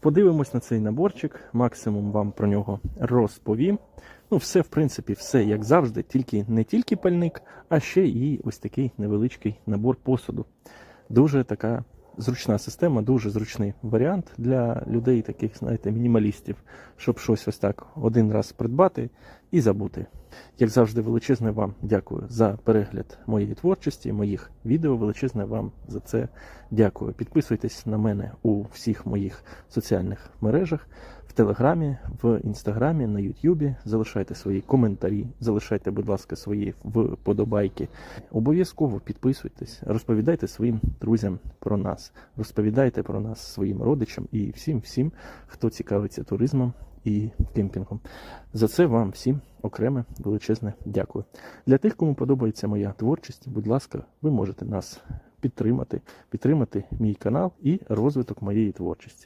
Подивимось на цей наборчик, максимум вам про нього розповім. Ну, все, в принципі, все як завжди, тільки не тільки пальник, а ще і ось такий невеличкий набор посуду. Дуже така зручна система, дуже зручний варіант для людей, таких, знаєте, мінімалістів, щоб щось ось так один раз придбати і забути. Як завжди, величезне вам дякую за перегляд моєї творчості, моїх відео. Величезне вам за це дякую. Підписуйтесь на мене у всіх моїх соціальних мережах, в Телеграмі, в Інстаграмі, на Ютубі. Залишайте свої коментарі, залишайте, будь ласка, свої вподобайки. Обов'язково підписуйтесь, розповідайте своїм друзям про нас, розповідайте про нас своїм родичам і всім, всім, хто цікавиться туризмом і кемпінгом. За це вам всім окреме величезне дякую. Для тих, кому подобається моя творчість, будь ласка, ви можете нас підтримати, підтримати мій канал і розвиток моєї творчості.